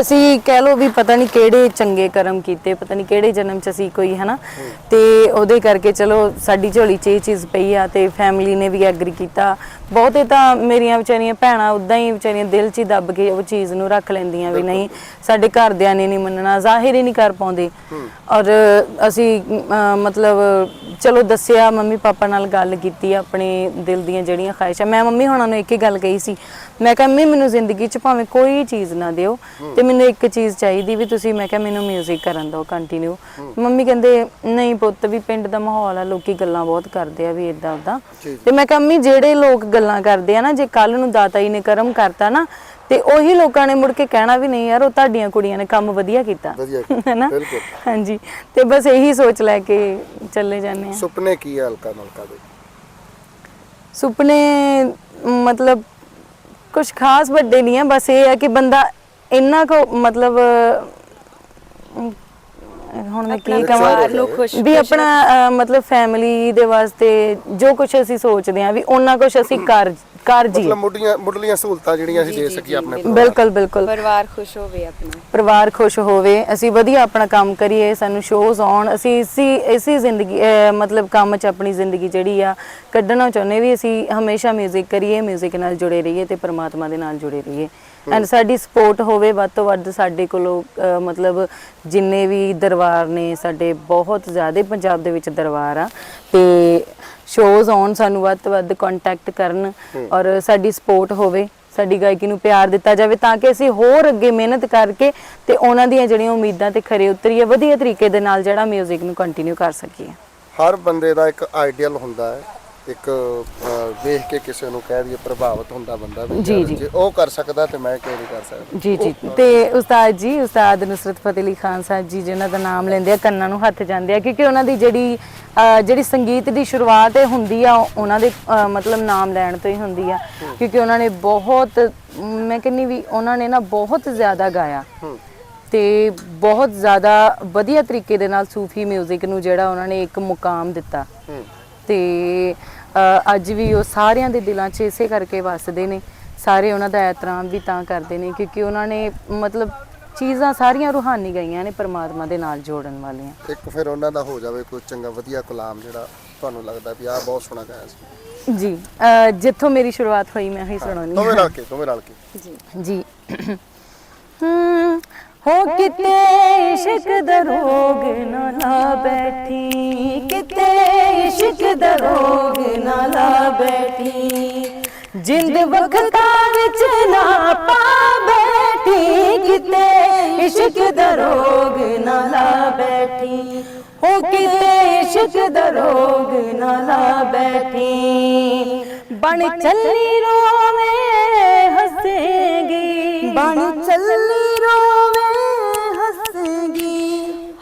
ਅਸੀਂ ਕਹਿ ਲਓ ਵੀ ਪਤਾ ਨਹੀਂ ਕਿਹੜੇ ਚੰਗੇ ਕਰਮ ਕੀਤੇ, ਪਤਾ ਨਹੀਂ ਕਿਹੜੇ ਜਨਮ ਚ ਅਸੀਂ ਕੋਈ, ਹਨਾ? ਤੇ ਉਹਦੇ ਕਰਕੇ ਚਲੋ ਸਾਡੀ ਝੋਲੀ 'ਚ ਇਹ ਚੀਜ਼ ਪਈ ਆ ਤੇ ਫੈਮਿਲੀ ਨੇ ਵੀ ਐਗਰੀ ਕੀਤਾ। ਬਹੁਤੇ ਤਾਂ ਮੇਰੀਆਂ ਵਿਚਾਰੀਆਂ ਭੈਣਾਂ ਉਦਾਂ ਹੀ ਵਿਚਾਰੀਆਂ ਦਿਲ 'ਚ ਹੀ ਦੱਬ ਕੇ ਉਹ ਚੀਜ਼ ਨੂੰ ਰੱਖ ਲੈਂਦੀਆਂ ਵੀ ਨਹੀਂ ਸਾਡੇ ਘਰਦਿਆਂ ਨੇ ਨਹੀਂ ਮੰਨਣਾ ਜ਼ਾਹਿਰ ਹੀ ਨਹੀਂ ਕਰ ਪਾਉਂਦੇ। ਔਰ ਅਸੀਂ ਅਹ, ਮਤਲਬ ਚਲੋ ਦੱਸਿਆ ਮੰਮੀ ਪਾਪਾ ਨਾਲ ਗੱਲ ਕੀਤੀ ਆਪਣੇ ਦਿਲ ਦੀਆਂ ਜਿਹੜੀਆਂ ਖਾਹਿਸ਼ਾਂ ਮੈਂ ਮੰਮੀ ਹੁਣਾਂ ਨੂੰ ਇੱਕ ਹੀ ਗੱਲ ਕਹੀ ਸੀ ਮੈਂ ਕਿਹਾ ਮੰਮੀ ਮੈਨੂੰ ਜ਼ਿੰਦਗੀ 'ਚ ਭਾਵੇਂ ਕੋਈ ਚੀਜ਼ ਨਾ ਦਿਓ ਤੇ ਮੈਨੂੰ ਇੱਕ ਚੀਜ਼ ਚਾਹੀਦੀ ਵੀ ਤੁਸੀਂ ਮੈਂ ਕਿਹਾ ਮੈਨੂੰ 뮤직 ਕਰਨ ਦਿਓ ਕੰਟੀਨਿਊ ਮੰਮੀ ਕਹਿੰਦੇ ਨਹੀਂ ਪੁੱਤ ਵੀ ਪਿੰਡ ਦਾ ਮਾਹੌਲ ਆ ਲੋਕੀ ਗੱਲਾਂ ਬਹੁਤ ਕਰਦੇ ਆ ਵੀ ਇਦਾਂ ਉਦਾਂ ਤੇ ਮੈਂ ਕਿਹਾ ਮੰਮੀ ਜਿਹੜੇ ਲੋਕ ਗੱਲਾਂ ਕਰਦੇ ਆ ਨਾ ਜੇ ਕੱਲ ਨੂੰ ਦਾਤਾ ਜੀ ਨੇ ਕਰਮ ਕਰਤਾ ਨਾ ਤੇ ਉਹੀ ਲੋਕਾਂ ਨੇ ਮੁੜ ਕੇ ਕਹਿਣਾ ਵੀ ਨਹੀਂ ਯਾਰ ਉਹ ਤੁਹਾਡੀਆਂ ਕੁੜੀਆਂ ਨੇ ਕੰਮ ਵਧੀਆ ਕੀਤਾ। ਹੈਨਾ? ਬਿਲਕੁਲ। ਹਾਂਜੀ। ਤੇ ਬਸ ਇਹੀ ਸੋਚ ਲੈ ਕੇ ਚੱਲੇ ਜਾਂਦੇ ਆ। ਸੁਪਨੇ ਕੀ ਹੈ ਹਲਕਾ ਮਲਕਾ ਦੇ? ਸੁਪਨੇ ਮਤਲਬ ਕੁਝ ਖਾਸ ਵੱਡੇ ਨਹੀਂ ਆ ਬਸ ਇਹ ਹੈ ਕਿ ਬੰਦਾ ਇੰਨਾ ਕੋ ਮਤਲਬ ਹੁਣ ਮੈਂ ਕੀ ਕਹਾਂ ਵੀ ਆਪਣਾ ਮਤਲਬ ਫੈਮਿਲੀ ਦੇ ਵਾਸਤੇ ਜੋ ਕੁਝ ਅਸੀਂ ਸੋਚਦੇ ਆ ਵੀ ਉਹਨਾਂ ਕੁਝ ਅਸੀਂ [CLEARS THROAT] ਕਰ ਕਰ ਜੀ ਮਤਲਬ ਮੁੱਢਲੀਆਂ ਮੁੱਢਲੀਆਂ ਸਹੂਲਤਾਂ ਜਿਹੜੀਆਂ ਅਸੀਂ ਦੇ ਸਕੀਏ ਆਪਣੇ ਪਰਿਵਾਰ ਬਿਲਕੁਲ ਬਿਲਕੁਲ ਪਰਿਵਾਰ ਖੁਸ਼ ਹੋਵੇ ਆਪਣਾ ਪਰਿਵਾਰ ਖੁਸ਼ ਹੋਵੇ ਅਸੀਂ ਵਧੀਆ ਆਪਣਾ ਕੰਮ ਕਰੀਏ ਸਾਨੂੰ ਸ਼ੋਜ਼ ਆਉਣ ਅਸੀਂ ਇਸੀ ਇਸੀ ਜ਼ਿੰਦਗੀ ਅਹ ਮਤਲਬ ਕੰਮ 'ਚ ਆਪਣੀ ਜ਼ਿੰਦਗੀ ਜਿਹੜੀ ਆ ਕੱਢਣਾ ਚਾਹੁੰਦੇ ਵੀ ਅਸੀਂ ਹਮੇਸ਼ਾ 뮤직 ਕਰੀਏ 뮤직 ਨਾਲ ਜੁੜੇ ਰਹੀਏ ਤੇ ਪ੍ਰਮਾਤਮਾ ਦੇ ਨਾਲ ਜੁੜੇ ਰਹੀਏ ਐਂਡ ਸਾਡੀ ਸਪੋਰਟ ਹੋਵੇ ਵੱਧ ਤੋਂ ਵੱਧ ਸਾਡੇ ਕੋਲੋਂ ਅਹ ਮਤਲਬ ਜਿੰਨੇ ਵੀ ਦਰਬਾਰ ਨੇ ਸਾਡੇ ਬਹੁਤ ਜ਼ਿਆਦਾ ਪੰਜਾਬ ਦੇ ਵਿੱਚ ਦਰਬਾਰ ਆ ਤੇ ਸ਼ੋਜ਼ ਆਉਣ ਸਾਨੂੰ ਵੱਧ ਤੋਂ ਵੱਧ ਕੰਟੈਕਟ ਕਰਨ ਔਰ ਸਾਡੀ ਸਪੋਰਟ ਹੋਵੇ ਸਾਡੀ ਗਾਇਕੀ ਨੂੰ ਪਿਆਰ ਦਿੱਤਾ ਜਾਵੇ ਤਾਂ ਕਿ ਅਸੀਂ ਹੋਰ ਅੱਗੇ ਮਿਹਨਤ ਕਰਕੇ ਤੇ ਉਹਨਾਂ ਦੀਆਂ ਜਿਹੜੀਆਂ ਉਮੀਦਾਂ ਤੇ ਖਰੇ ਉਤਰੀਏ ਵਧੀਆ ਤਰੀਕੇ ਦੇ ਨਾਲ ਜਿਹੜਾ 뮤직 ਨੂੰ ਕੰਟੀਨਿਊ ਕਰ ਸਕੀਏ। ਹਰ ਬੰਦੇ ਦਾ ਇੱਕ ਆਈਡੀਅਲ ਹੁੰਦਾ ਹੈ ਇੱਕ ਅਹ, ਵੇਖ ਕੇ ਕਿਸੇ ਨੂੰ ਕਹਿ ਦਈਏ ਪ੍ਰਭਾਵਿਤ ਹੁੰਦਾ ਬੰਦਾ ਵੀ ਜੀ, ਯਾਰ ਜੀ। ਜੇ ਉਹ ਕਰ ਸਕਦਾ ਤੇ ਮੈਂ ਕਿਉਂ ਨਹੀਂ ਕਰ ਸਕਦਾ? ਜੀ ਜੀ। ਤੇ ਉਸਤਾਦ ਜੀ ਉਸਤਾਦ ਨੁਸਰਤ ਫਤਿਹ ਅਲੀ ਖਾਨ ਸਾਹਿਬ ਜੀ ਜਿਨ੍ਹਾਂ ਦਾ ਨਾਮ ਲੈਂਦੇ ਆ ਕੰਨਾਂ ਨੂੰ ਹੱਥ ਜਾਂਦੇ ਆ ਕਿਉਂਕਿ ਉਹਨਾਂ ਦੀ ਜਿਹੜੀ ਅਹ, ਜਿਹੜੀ ਸੰਗੀਤ ਦੀ ਸ਼ੁਰੂਆਤ ਇਹ ਹੁੰਦੀ ਆ ਉਹਨਾਂ ਦੇ ਅਹ, ਮਤਲਬ ਨਾਮ ਲੈਣ ਤੋਂ ਹੀ ਹੁੰਦੀ ਆ। ਕਿਉਂਕਿ ਉਹਨਾਂ ਨੇ ਬਹੁਤ ਮੈਂ ਕਹਿੰਨੀ ਵੀ ਉਹਨਾਂ ਨੇ ਨਾ ਬਹੁਤ ਜ਼ਿਆਦਾ ਗਾਇਆ। ਤੇ ਬਹੁਤ ਜ਼ਿਆਦਾ ਵਧੀਆ ਤਰੀਕੇ ਦੇ ਨਾਲ ਸੂਫੀ 뮤직 ਨੂੰ ਜਿਹੜਾ ਉਹਨਾਂ ਨੇ ਇੱਕ ਮੁਕਾਮ ਦਿੱਤਾ। ਹੂੰ। ਤੇ ਅੱਜ ਵੀ ਉਹ ਸਾਰਿਆਂ ਦੇ ਦਿਲਾਂ 'ਚ ਇਸੇ ਕਰਕੇ ਵੱਸਦੇ ਨੇ। ਸਾਰੇ ਉਹਨਾਂ ਦਾ ਇਤਰਾਮ ਵੀ ਤਾਂ ਕਰਦੇ ਨੇ ਕਿਉਂਕਿ ਉਹਨਾਂ ਨੇ ਮਤਲਬ ਚੀਜ਼ਾਂ ਸਾਰੀਆਂ ਰੂਹਾਨੀ ਗਈਆਂ ਨੇ ਪਰਮਾਤਮਾ ਦੇ ਨਾਲ ਜੋੜਨ ਵਾਲੀਆਂ। ਇੱਕ ਫਿਰ ਉਹਨਾਂ ਦਾ ਹੋ ਜਾਵੇ ਕੋਈ ਚੰਗਾ ਵਧੀਆ ਕਲਾਮ ਜਿਹੜਾ ਤੁਹਾਨੂੰ ਲੱਗਦਾ ਵੀ ਆਹ ਬਹੁਤ ਸੋਹਣਾ ਗਾਇਆ ਸੀ। ਜੀ ਜਿੱਥੋਂ ਮੇਰੀ ਸ਼ੁਰੂਆਤ ਹੋਈ ਮੈਂ ਹੀ ਸੁਣਾਉਣੀ ਦੋਵੇਂ ਰਲ ਕੇ ਦੋਵੇਂ ਰਲ ਕੇ। ਜੀ। ਹਮ, ਹੋ ਕਿਤੇ ਇਸ਼ਕ ਦਰੋਗ ਰੋਗ ਨਾ ਲਾ ਬੈਠੀ, ਕਿਤੇ ਇਸ਼ਕ ਦਾ ਰੋਗ ਨਾ ਲਾ ਬੈਠੀ। ਜਿੰਦ ਵਕਤਾਂ ਵਿੱਚ ਨਾ ਪਾ ਬੈਠੀ, ਕਿਤੇ ਇਸ਼ਕ ਦਾ ਰੋਗ ਨਾ ਲਾ ਬੈਠੀ। ਹੋ ਕਿਤੇ ਇਸ਼ਕ ਦਾ ਰੋਗ ਨਾ ਲਾ ਬੈਠੀ। ਬਣ ਚੱਲੀ ਰੋਵੇ ਹੱਸੇਗੀ। ਬਣ ਚੱਲੀ ਰੋ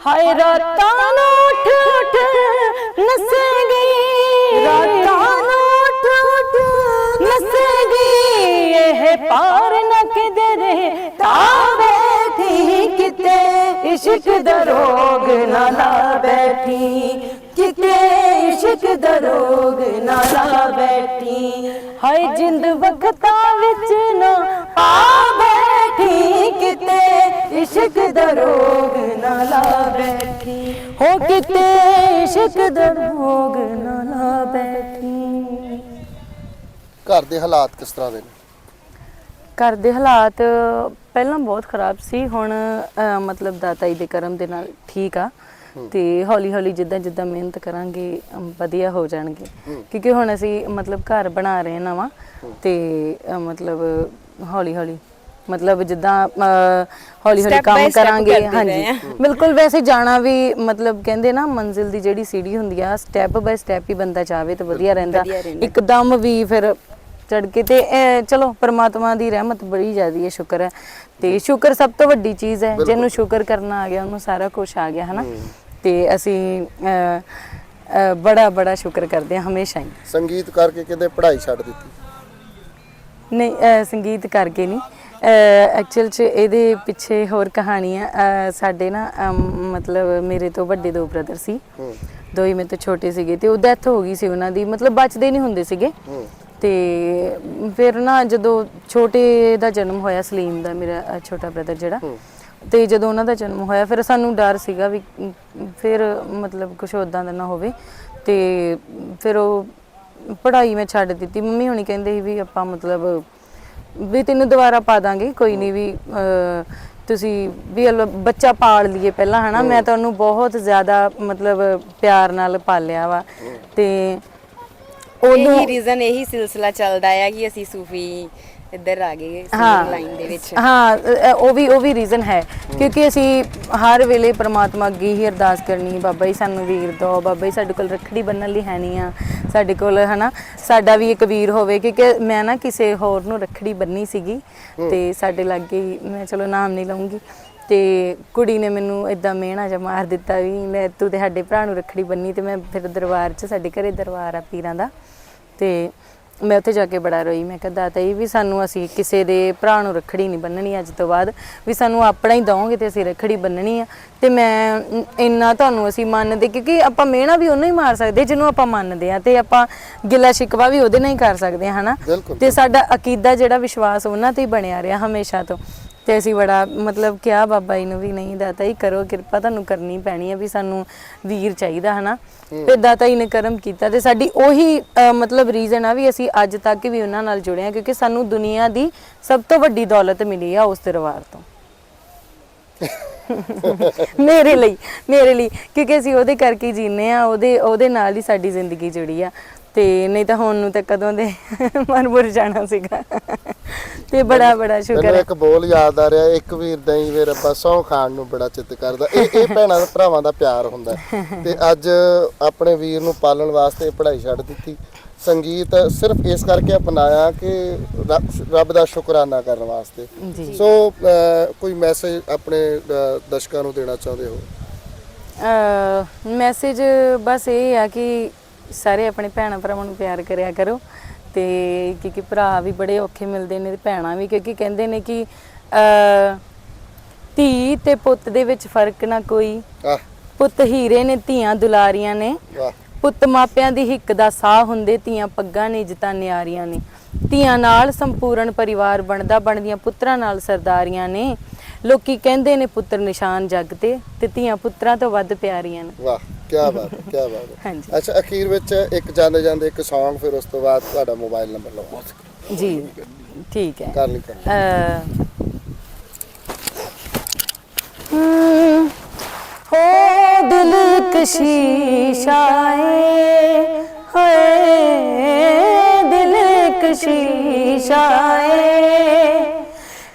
ਹਾਏ ਰਾਤਾਂ ਨੂੰ ਉੱਠ ਉੱਠ ਨਸੇਗੀ। ਰਾਤਾਂ ਨੂੰ ਉੱਠ ਉੱਠ ਨਸੇਗੀ। ਇਹ ਪਾਰ ਨਾ ਕਿਧਰੇ ਤਾਂ ਬੈਠੀ ਕਿਤੇ। ਇਸ਼ਕ ਦਾ ਰੋਗ ਨਾ ਲਾ ਬੈਠੀ। ਕਿਤੇ ਇਸ਼ਕ ਦਾ ਰੋਗ ਨਾ ਲਾ ਬੈਠੀ। ਹਾਏ ਜਿੰਦ ਵਕਤਾਂ ਵਿੱਚ ਨਾ ਆ ਬੈਠੀ ਕਿਤੇ। ਇਸ਼ਕ ਦਾ ਰੋਗ ਨਾ ਲਾ ਹੋ ਕਿਤੇ ਇਸ਼ਕ ਦਾ ਰੋਗ ਨਾ ਲਾ ਬੈਠੀ। ਘਰ ਦੇ ਹਾਲਾਤ ਕਿਸ ਤਰ੍ਹਾਂ ਦੇ ਨੇ? ਘਰ ਦੇ ਹਾਲਾਤ ਪਹਿਲਾਂ ਬਹੁਤ ਖਰਾਬ ਸੀ ਹੁਣ ਅਹ, ਮਤਲਬ ਦਾਤਾ ਜੀ ਦੇ ਕਰਮ ਦੇ ਨਾਲ ਠੀਕ ਆ। ਤੇ ਹੌਲੀ ਹੌਲੀ ਜਿੱਦਾਂ ਜਿੱਦਾਂ ਮਿਹਨਤ ਕਰਾਂਗੇ ਅਮ, ਵਧੀਆ ਹੋ ਜਾਣਗੇ। ਕਿਉਂਕਿ ਹੁਣ ਅਸੀਂ ਮਤਲਬ ਘਰ ਬਣਾ ਰਹੇ ਨਵਾਂ ਤੇ ਮਤਲਬ ਹੌਲੀ ਹੌਲੀ ਮਤਲਬ ਜਿੱਦਾਂ ਹੌਲੀ ਹੌਲੀ Step by ਕੰਮ step ਕਰਾਂਗੇ ਕਰਦੇ ਹਾਂਜੀ। ਹਾਂ। ਬਿਲਕੁਲ ਵੈਸੇ ਜਾਣਾ ਵੀ ਮਤਲਬ ਕਹਿੰਦੇ ਨਾ ਮੰਜ਼ਿਲ ਦੀ ਜਿਹੜੀ ਸੀੜੀ ਹੁੰਦੀ ਆ ਸਟੈਪ ਬਾਈ ਸਟੈਪ ਹੀ ਬੰਦਾ ਜਾਵੇ ਤਾਂ ਵਧੀਆ ਰਹਿੰਦਾ। ਵਧੀਆ ਰਹਿੰਦਾ। ਇੱਕਦਮ ਵੀ ਫਿਰ ਚੜ ਕੇ ਤੇ ਇਹ ਚਲੋ ਪ੍ਰਮਾਤਮਾ ਦੀ ਰਹਿਮਤ ਬੜੀ ਜ਼ਿਆਦੀ ਹੈ ਸ਼ੁਕਰ ਹੈ। ਤੇ ਸ਼ੁਕਰ ਸਭ ਤੋਂ ਵੱਡੀ ਚੀਜ਼ ਹੈ ਜਿਹਨੂੰ ਸ਼ੁਕਰ ਕਰਨਾ ਆ ਗਿਆ ਉਹਨੂੰ ਸਾਰਾ ਕੁਝ ਆ ਗਿਆ ਹਨਾ? ਤੇ ਅਸੀਂ ਅਹ, ਅਹ, ਬੜਾ ਬੜਾ ਸ਼ੁਕਰ ਕਰਦੇ ਹਾਂ ਹਮੇਸ਼ਾ ਹੀ। ਸੰਗੀਤ ਕਰਕੇ ਕਿਤੇ ਪੜ੍ਹਾਈ ਛੱਡ ਦਿੱਤੀ? ਨਹੀਂ ਅਹ, ਸੰਗੀਤ ਕਰਕੇ ਨਹੀਂ। ਐਕਚੁਅਲ ਚ ਇਹਦੇ ਪਿੱਛੇ ਹੋਰ ਕਹਾਣੀ ਆ ਅਹ, ਸਾਡੇ ਨਾ ਅਮ, ਮਤਲਬ ਮੇਰੇ ਤੋਂ ਵੱਡੇ ਦੋ ਬ੍ਰਦਰ ਸੀ। ਦੋ ਹੀ ਮੇਰੇ ਤੋਂ ਛੋਟੇ ਸੀਗੇ ਤੇ ਉਹ ਡੈਥ ਹੋ ਗਈ ਸੀ ਉਹਨਾਂ ਦੀ ਮਤਲਬ ਬਚਦੇ ਨਹੀਂ ਹੁੰਦੇ ਸੀਗੇ। ਤੇ ਫਿਰ ਨਾ ਜਦੋਂ ਛੋਟੇ ਦਾ ਜਨਮ ਹੋਇਆ ਸਲੀਮ ਦਾ ਮੇਰਾ ਅ, ਛੋਟਾ ਬ੍ਰਦਰ ਜਿਹੜਾ ਤੇ ਜਦੋਂ ਉਹਨਾਂ ਦਾ ਜਨਮ ਹੋਇਆ ਫਿਰ ਸਾਨੂੰ ਡਰ ਸੀਗਾ ਵੀ ਅਮ, ਫਿਰ ਮਤਲਬ ਕੁਝ ਉਦਾਂ ਦਾ ਨਾ ਹੋਵੇ। ਤੇ ਫਿਰ ਉਹ ਪੜ੍ਹਾਈ ਮੈਂ ਛੱਡ ਦਿੱਤੀ। ਮੰਮੀ ਹੁਣੀ ਕਹਿੰਦੇ ਸੀ ਵੀ ਆਪਾਂ ਮਤਲਬ ਵੀ ਤੈਨੂੰ ਦੁਬਾਰਾ ਪਾ ਦਾਂਗੇ ਕੋਈ ਨਹੀਂ ਵੀ ਅਹ, ਤੁਸੀਂ ਵੀ ਹਲੋ ਬੱਚਾ ਪਾਲ ਲਈਏ ਪਹਿਲਾਂ ਹਨਾ? ਮੈਂ ਤੁਹਾਨੂੰ ਬਹੁਤ ਜ਼ਿਆਦਾ ਮਤਲਬ ਪਿਆਰ ਨਾਲ ਪਾਲਿਆ ਵਾ। ਤੇ ਉਦੋਂ ਇਹੀ ਰੀਜ਼ਨ ਇਹੀ ਸਿਲਸਿਲਾ ਚੱਲਦਾ ਆ ਕਿ ਅਸੀਂ ਸੂਫੀ ਇੱਧਰ ਆ ਗਏ ਹਾਂ ਲਾਈਨ ਦੇ ਵਿੱਚ। ਹਾਂ ਅ, ਉਹ ਵੀ ਉਹ ਵੀ ਰੀਜ਼ਨ ਹੈ। ਕਿਉਂਕਿ ਅਸੀਂ ਹਰ ਵੇਲੇ ਪ੍ਰਮਾਤਮਾ ਅੱਗੇ ਹੀ ਅਰਦਾਸ ਕਰਨੀ ਬਾਬਾ ਜੀ ਸਾਨੂੰ ਵੀਰ ਦਿਓ ਬਾਬਾ ਜੀ ਸਾਡੇ ਕੋਲ ਰੱਖੜੀ ਬੰਨਣ ਲਈ ਹੈ ਨਹੀਂ ਆ। ਸਾਡੇ ਕੋਲ ਹਨਾ ਸਾਡਾ ਵੀ ਇੱਕ ਵੀਰ ਹੋਵੇ ਕਿਉਂਕਿ ਮੈਂ ਨਾ ਕਿਸੇ ਹੋਰ ਨੂੰ ਰੱਖੜੀ ਬੰਨੀ ਸੀਗੀ ਤੇ ਸਾਡੇ ਲਾਗੇ ਹੀ ਮੈਂ ਚਲੋ ਨਾਮ ਨਹੀਂ ਲਵਾਂਗੀ ਤੇ ਕੁੜੀ ਨੇ ਮੈਨੂੰ ਇਦਾਂ ਮਿਹਣਾ ਜਿਹਾ ਮਾਰ ਦਿੱਤਾ ਵੀ ਮੈਂ ਤੂੰ ਤੇ ਸਾਡੇ ਭਰਾ ਨੂੰ ਰੱਖੜੀ ਬੰਨੀ ਤੇ ਮੈਂ ਫਿਰ ਦਰਬਾਰ 'ਚ ਸਾਡੇ ਘਰੇ ਦਰਬਾਰ ਆ ਪੀਰਾਂ ਦਾ। ਤੇ ਮੈਂ ਉੱਥੇ ਜਾ ਕੇ ਬੜਾ ਰੋਈ ਮੈਂ ਕਿਹਾ ਦਾਤਾ ਜੀ ਵੀ ਸਾਨੂੰ ਅਸੀਂ ਕਿਸੇ ਦੇ ਭਰਾ ਨੂੰ ਰੱਖੜੀ ਨਹੀਂ ਬੰਨਣੀ ਅੱਜ ਤੋਂ ਬਾਅਦ ਵੀ ਸਾਨੂੰ ਆਪਣਾ ਹੀ ਦਵੋਗੇ ਤੇ ਅਸੀਂ ਰੱਖੜੀ ਬੰਨਣੀ ਆ। ਤੇ ਮੈਂ ਇੰਨਾ ਤੁਹਾਨੂੰ ਅਸੀਂ ਮੰਨਦੇ ਕਿਉਂਕਿ ਆਪਾਂ ਮਿਹਣਾ ਵੀ ਉਹਨੂੰ ਹੀ ਮਾਰ ਸਕਦੇ ਜਿਹਨੂੰ ਆਪਾਂ ਮੰਨਦੇ ਆ ਤੇ ਆਪਾਂ ਗਿਲਾ ਸ਼ਿਕਵਾ ਵੀ ਉਹਦੇ ਨਾਲ ਹੀ ਕਰ ਸਕਦੇ ਆ ਹਨਾ। ਤੇ ਸਾਡਾ ਅਕੀਦਾ ਜਿਹੜਾ ਵਿਸ਼ਵਾਸ ਉਹਨਾਂ ਤੇ ਹੀ ਬਣਿਆ ਰਿਹਾ ਹਮੇਸ਼ਾ ਤੋਂ। ਤੇ ਅਸੀਂ ਬੜਾ ਮਤਲਬ ਕਿਹਾ ਬਾਬਾ ਜੀ ਨੂੰ ਵੀ ਨਹੀਂ ਦਾਤਾ ਜੀ ਕਰੋ ਕਿਰਪਾ ਤੁਹਾਨੂੰ ਕਰਨੀ ਪੈਣੀ ਹੈ ਵੀ ਸਾਨੂੰ ਵੀਰ ਚਾਹੀਦਾ ਹਨਾ? ਤੇ ਦਾਤਾ ਜੀ ਨੇ ਕਰਮ ਕੀਤਾ ਤੇ ਸਾਡੀ ਉਹੀ ਅ, ਮਤਲਬ ਰੀਜ਼ਨ ਆ ਵੀ ਅਸੀਂ ਅੱਜ ਤੱਕ ਵੀ ਉਹਨਾਂ ਨਾਲ ਜੁੜੇ ਆ ਕਿਉਂਕਿ ਸਾਨੂੰ ਦੁਨੀਆ ਦੀ ਸਭ ਤੋਂ ਵੱਡੀ ਦੌਲਤ ਮਿਲੀ ਆ ਉਸ ਦਰਬਾਰ ਤੋਂ। [LAUGHS] ਮੇਰੇ ਲਈ ਮੇਰੇ ਲਈ ਕਿਉਂਕਿ ਅਸੀਂ ਉਹਦੇ ਕਰਕੇ ਹੀ ਜੀਨੇ ਆ ਉਹਦੇ ਉਹਦੇ ਨਾਲ ਹੀ ਸਾਡੀ ਜ਼ਿੰਦਗੀ ਜੁੜੀ ਆ। ਤੇ ਨਹੀਂ ਤਾਂ ਹੁਣ ਨੂੰ ਤਾਂ ਕਦੋਂ ਦੇ [LAUGHS] ਮੁਰ ਜਾਣਾ ਸੀਗਾ। ਤੇ ਬੜਾ ਬੜਾ ਸ਼ੁਕਰ ਮੈਨੂੰ ਹੈ। ਇੱਕ ਬੋਲ ਯਾਦ ਆ ਰਿਹਾ ਇੱਕ ਵੀਰ ਦਹੀਂ ਵੇ ਰੱਬਾ ਸੌ ਖਾਣ ਨੂੰ ਬੜਾ ਚਿੱਤ ਕਰਦਾ। ਇਹ ਇਹ ਭੈਣਾਂ ਦਾ ਭਰਾਵਾਂ ਦਾ ਪਿਆਰ ਹੁੰਦਾ ਹੈ। ਤੇ ਅੱਜ ਆਪਣੇ ਵੀਰ ਨੂੰ ਪਾਲਣ ਵਾਸਤੇ ਪੜ੍ਹਾਈ ਛੱਡ ਦਿੱਤੀ। ਸੰਗੀਤ ਸਿਰਫ ਇਸ ਕਰਕੇ ਅਪਣਾਇਆ ਕਿ ਰੱਬ- ਰੱਬ ਦਾ ਸ਼ੁਕਰਾਨਾ ਕਰਨ ਵਾਸਤੇ। ਜੀ। ਸੋ ਅਹ, ਕੋਈ ਮੈਸੇਜ ਆਪਣੇ ਅਹ, ਦਰਸ਼ਕਾਂ ਨੂੰ ਦੇਣਾ ਚਾਹੁੰਦੇ ਹੋ? ਮੈਸੇਜ ਬਸ ਇਹ ਆ ਕਿ ਸਾਰੇ ਆਪਣੇ ਭੈਣਾਂ ਭਰਾਵਾਂ ਨੂੰ ਪਿਆਰ ਕਰਿਆ ਕਰੋ ਤੇ ਕਿਉਂਕਿ ਭਰਾ ਵੀ ਬੜੇ ਔਖੇ ਮਿਲਦੇ ਨੇ ਤੇ ਭੈਣਾਂ ਵੀ ਕਿਉਂਕਿ ਕਹਿੰਦੇ ਨੇ ਕਿ ਅ, ਧੀ ਤੇ ਪੁੱਤ ਦੇ ਵਿੱਚ ਫ਼ਰਕ ਨਾ ਕੋਈ। ਪੁੱਤ ਹੀਰੇ ਨੇ ਧੀਆਂ ਦੁਲਾਰੀਆਂ ਨੇ। ਪੁੱਤ ਮਾਪਿਆਂ ਦੀ ਹਿੱਕ ਦਾ ਸਾਹ ਹੁੰਦੇ ਧੀਆਂ ਪੱਗਾਂ ਨੇ ਇੱਜ਼ਤਾਂ ਨਿਆਰੀਆਂ ਨੇ। ਧੀਆਂ ਨਾਲ ਸੰਪੂਰਨ ਪਰਿਵਾਰ ਬਣਦਾ ਬਣਦੀਆਂ ਪੁੱਤਰਾਂ ਨਾਲ ਸਰਦਾਰੀਆਂ ਨੇ। ਲੋਕੀ ਕਹਿੰਦੇ ਨੇ ਪੁੱਤਰ ਨਿਸ਼ਾਨ ਜੱਗ ਤੇ ਤੇ ਧੀਆਂ ਪੁੱਤਰਾਂ ਤੋਂ ਵੱਧ ਪਿਆਰੀਆਂ ਨੇ। ਵਾਹ ਕੀ ਬਾਤ ਹੈ ਕੀ ਬਾਤ। ਹੈ ਹਾਂਜੀ। ਅੱਛਾ ਅਖੀਰ ਵਿੱਚ ਇੱਕ ਜਾਂਦੇ ਜਾਂਦੇ ਇੱਕ Song ਫਿਰ ਉਸ ਤੋਂ ਬਾਅਦ ਤੁਹਾਡਾ ਮੋਬਾਈਲ ਨੰਬਰ ਲਵਾਂ ਜੀ ਠੀਕ ਹੈ। ਕਰ ਲਈ ਕਰ ਲਈ। ਅ, ਹਮ, ਹੋ ਦਿਲ ਕਸ਼ੀਸ਼ਾਏ ਹੋਏ। ਸ਼ੀਸ਼ਾ ਕਸ਼ੀਸ਼ਾਏ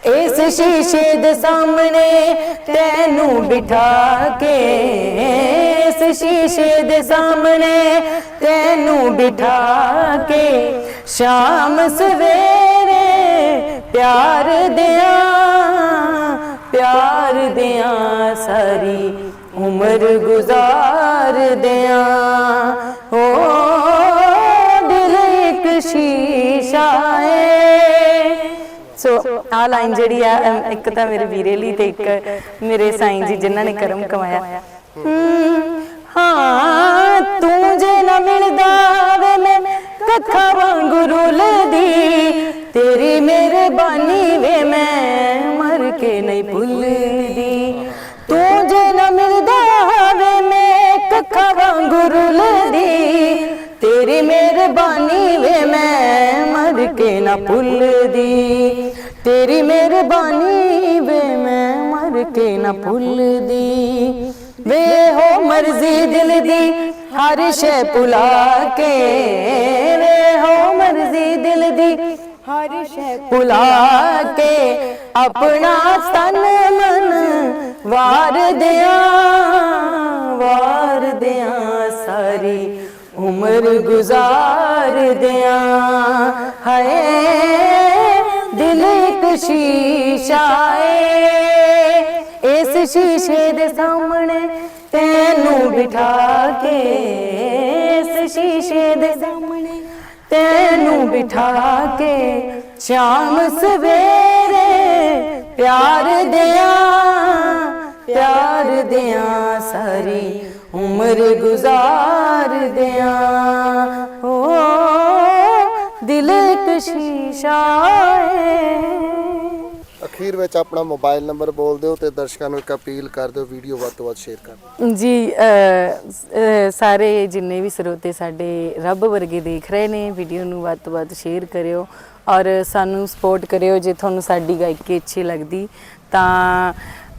ਇਸ ਸ਼ੀਸ਼ੇ ਦੇ ਸਾਹਮਣੇ ਤੈਨੂੰ ਬਿਠਾ ਕੇ। ਇਸ ਸ਼ੀਸ਼ੇ ਦੇ ਸਾਹਮਣੇ ਤੈਨੂੰ ਬਿਠਾ ਕੇ। ਸ਼ਾਮ ਸਵੇਰੇ ਪਿਆਰ ਦਿਆਂ ਪਿਆਰ ਦਿਆਂ ਸਾਰੀ ਉਮਰ ਗੁਜ਼ਾਰ ਦਿਆਂ। ਹੋ ਦਿਲ ਇੱਕ ਸ਼ੀਸ਼ਾ ਸੋ ਆ ਲਾਈਨ ਜਿਹੜੀ ਆ ਅਮ, ਇੱਕ ਤਾਂ ਮੇਰੇ ਵੀਰੇ ਲਈ ਤੇ ਇੱਕ ਮੇਰੇ ਸਾਈਂ ਜੀ ਜਿਨ੍ਹਾਂ ਨੇ ਕਰਮ ਕਮਾਇਆ। ਹਮ, ਹਾਂ ਤੂੰ ਜੇ ਨਾ ਮਿਲਦਾ ਵੇ ਮੈਂ ਕੱਖਾਂ ਵਾਂਗੂ ਰੁਲਦੀ ਤੇਰੀ ਮਿਹਰਬਾਨੀ ਵੇ ਮੈਂ ਮਰ ਕੇ ਨਹੀਂ ਭੁੱਲਦੀ। ਤੂੰ ਜੇ ਨਾ ਮਿਲਦਾ ਵੇ ਮੈਂ ਕੱਖਾਂ ਵਾਂਗੂ ਰੁਲਦੀ ਤੇਰੀ ਮਿਹਰਬਾਨੀ ਵੇ ਮੈਂ ਨਾ ਭੁੱਲਦੀ। ਤੇਰੀ ਮਿਹਰਬਾਨੀ ਵੇ ਮੈਂ ਮਰ ਕੇ ਨਾ ਭੁੱਲਦੀ। ਵੇ ਹੋ ਮਰਜ਼ੀ ਦਿਲ ਦੀ ਹਰ ਸ਼ੈ ਭੁਲਾ ਕੇ। ਵੇ ਹੋ ਮਰਜ਼ੀ ਦਿਲ ਦੀ ਹਰ ਸ਼ੈ ਭੁਲਾ ਕੇ। ਆਪਣਾ ਤਨ ਮਨ ਵਾਰ ਦਿਆਂ ਵਾਰ ਦਿਆਂ ਸਾਰੀ ਉਮਰ ਗੁਜ਼ਾਰ ਦਿਆਂ, ਹਾਏ, ਦਿਲ ਇੱਕ ਸ਼ੀਸ਼ਾ ਏ ਇਸ ਸ਼ੀਸ਼ੇ ਦੇ ਸਾਹਮਣੇ ਤੈਨੂੰ ਬਿਠਾ ਕੇ, ਇਸ ਸ਼ੀਸ਼ੇ ਦੇ ਸਾਹਮਣੇ ਤੈਨੂੰ ਬਿਠਾ ਕੇ ਸ਼ਾਮ ਸਵੇਰੇ ਪਿਆਰ ਦਿਆਂ ਪਿਆਰ ਦਿਆਂ ਸਾਰੀ ਉਮਰ ਗੁਜ਼ਾਰ ਦਿਆਂ ਓ ਦਿਲ ਸ਼ੀਸ਼ਾ ਏ। ਅਖੀਰ ਵਿੱਚ ਆਪਣਾ ਮੋਬਾਈਲ ਨੰਬਰ ਬੋਲ ਦਿਓ ਤੇ ਦਰਸ਼ਕਾਂ ਨੂੰ ਇੱਕ ਅਪੀਲ ਕਰ ਦਿਓ ਵੀਡੀਓ ਵੱਧ ਤੋਂ ਵੱਧ ਸ਼ੇਅਰ ਕਰ ਦਿਓ। ਜੀ ਸਾਰੇ ਜਿੰਨੇ ਵੀ ਸਰੋਤੇ ਸਾਡੇ ਰੱਬ ਵਰਗੇ ਦੇਖ ਰਹੇ ਨੇ ਵੀਡੀਓ ਨੂੰ ਵੱਧ ਤੋਂ ਵੱਧ ਸ਼ੇਅਰ ਕਰਿਓ ਔਰ ਸਾਨੂੰ ਸਪੋਰਟ ਕਰਿਓ ਜੇ ਤੁਹਾਨੂੰ ਸਾਡੀ ਗਾਇਕੀ ਅੱਛੀ ਲੱਗਦੀ ਤਾਂ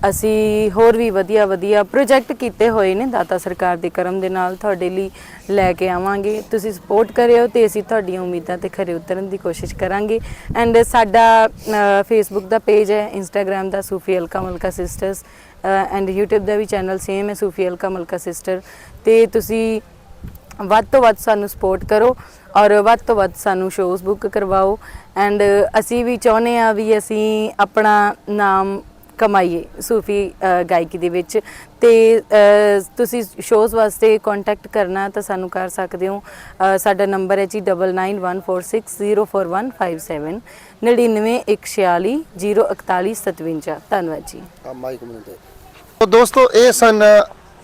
ਅਸੀਂ ਹੋਰ ਵੀ ਵਧੀਆ ਵਧੀਆ ਪ੍ਰੋਜੈਕਟ ਕੀਤੇ ਹੋਏ ਨੇ ਦਾਤਾ ਸਰਕਾਰ ਦੇ ਕਰਮ ਦੇ ਨਾਲ। ਤੁਹਾਡੇ ਲਈ ਲੈ ਕੇ ਆਵਾਂਗੇ। ਤੁਸੀਂ ਸਪੋਰਟ ਕਰਿਓ ਤੇ ਅਸੀਂ ਤੁਹਾਡੀਆਂ ਉਮੀਦਾਂ ਤੇ ਖਰੇ ਉਤਰਨ ਦੀ ਕੋਸ਼ਿਸ਼ ਕਰਾਂਗੇ। ਐਂਡ ਸਾਡਾ ਫੇਸਬੁੱਕ ਦਾ ਪੇਜ ਹੈ Instagram the Sufi Alka Malka sisters and YouTube ਦਾ ਵੀ ਚੈਨਲ ਸੇਮ ਹੈ, ਸੂਫੀ ਅਲਕਾ ਮਲਕਾ ਸਿਸਟਰ ਤੇ ਤੁਸੀਂ ਵੱਧ ਤੋਂ ਵੱਧ ਸਾਨੂੰ ਸਪੋਰਟ ਕਰੋ ਔਰ ਵੱਧ ਤੋਂ ਵੱਧ ਸਾਨੂੰ ਸ਼ੋਜ਼ ਬੁੱਕ ਕਰਵਾਓ। ਐਂਡ ਅਸੀਂ ਵੀ ਚਾਹੁੰਦੇ ਆ ਵੀ ਅਸੀਂ ਆਪਣਾ ਨਾਮ ਕਮਾਈਏ ਸੂਫੀ ਗਾਇਕੀ ਦੇ ਵਿੱਚ। ਤੇ ਤੁਸੀਂ ਸ਼ੋਜ਼ ਵਾਸਤੇ ਕੰਟੈਕਟ ਕਰਨਾ ਤਾਂ ਸਾਨੂੰ ਕਰ ਸਕਦੇ ਹੋ। ਸਾਡਾ ਨੰਬਰ ਹੈ ਜੀ 9914604157 9914604157 ਧੰਨਵਾਦ ਜੀ। ਆ ਮਾਈਕ ਮੈਨੂੰ ਦੇ ਤੋ ਦੋਸਤੋ, ਇਹ ਸਨ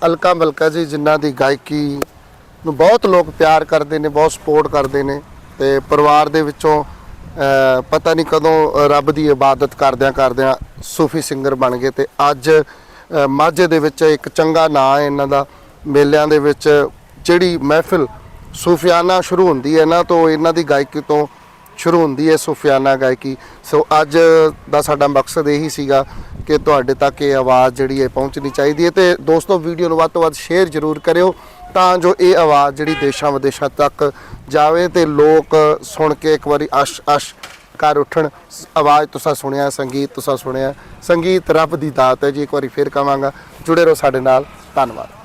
ਅਲਕਾ ਮਲਕਾ ਜੀ, ਜਿਨ੍ਹਾਂ ਦੀ ਗਾਇਕੀ ਨੂੰ ਬਹੁਤ ਲੋਕ ਪਿਆਰ ਕਰਦੇ ਨੇ, ਬਹੁਤ ਸਪੋਰਟ ਕਰਦੇ ਨੇ। ਤੇ ਪਰਿਵਾਰ ਦੇ ਵਿੱਚੋਂ ਪਤਾ ਨਹੀਂ ਕਦੋਂ ਰੱਬ ਦੀ ਇਬਾਦਤ ਕਰਦਿਆਂ ਕਰਦਿਆਂ ਸੂਫੀ ਸਿੰਗਰ ਬਣ ਗਏ ਤੇ ਅੱਜ ਮਾਝੇ ਦੇ ਵਿੱਚ ਇੱਕ ਚੰਗਾ ਨਾਂ ਹੈ ਇਹਨਾਂ ਦਾ, ਮੇਲਿਆਂ ਦੇ ਵਿੱਚ ਜਿਹੜੀ ਮਹਿਫਿਲ ਸੂਫੀਆਨਾ ਸ਼ੁਰੂ ਹੁੰਦੀ ਹੈ ਨਾ ਤੋਂ ਇਹਨਾਂ ਦੀ ਗਾਇਕੀ ਤੋਂ ਸ਼ੁਰੂ ਹੁੰਦੀ ਹੈ ਸੂਫੀਆਨਾ ਗਾਇਕੀ। ਸੋ ਅੱਜ ਦਾ ਸਾਡਾ ਮਕਸਦ ਇਹੀ ਸੀਗਾ ਕਿ ਤੁਹਾਡੇ ਤੱਕ ਇਹ ਆਵਾਜ਼ ਜਿਹੜੀ ਹੈ ਪਹੁੰਚਣੀ ਚਾਹੀਦੀ ਹੈ ਤੇ ਦੋਸਤੋ, ਵੀਡੀਓ ਨੂੰ ਵੱਧ ਤੋਂ ਵੱਧ ਸ਼ੇਅਰ ਜ਼ਰੂਰ ਕਰਿਓ ਤਾਂ ਜੋ ਇਹ ਆਵਾਜ਼ ਜਿਹੜੀ ਦੇਸ਼ਾਂ ਵਿਦੇਸ਼ਾਂ ਤੱਕ ਜਾਵੇ ਤੇ ਲੋਕ ਸੁਣ ਕੇ ਇੱਕ ਵਾਰੀ ਅਸ਼ ਅਸ਼ ਕਰ ਉੱਠਣ, ਆਵਾਜ਼ ਤੁਸੀਂ ਸੁਣਿਆ, ਸੰਗੀਤ ਤੁਸੀਂ ਸੁਣਿਆ, ਸੰਗੀਤ ਰੱਬ ਦੀ ਦਾਤ ਹੈ ਜੀ, ਇੱਕ ਵਾਰੀ ਫੇਰ ਕਵਾਂਗਾ, ਜੁੜੇ ਰਹੋ ਸਾਡੇ ਨਾਲ, ਧੰਨਵਾਦ।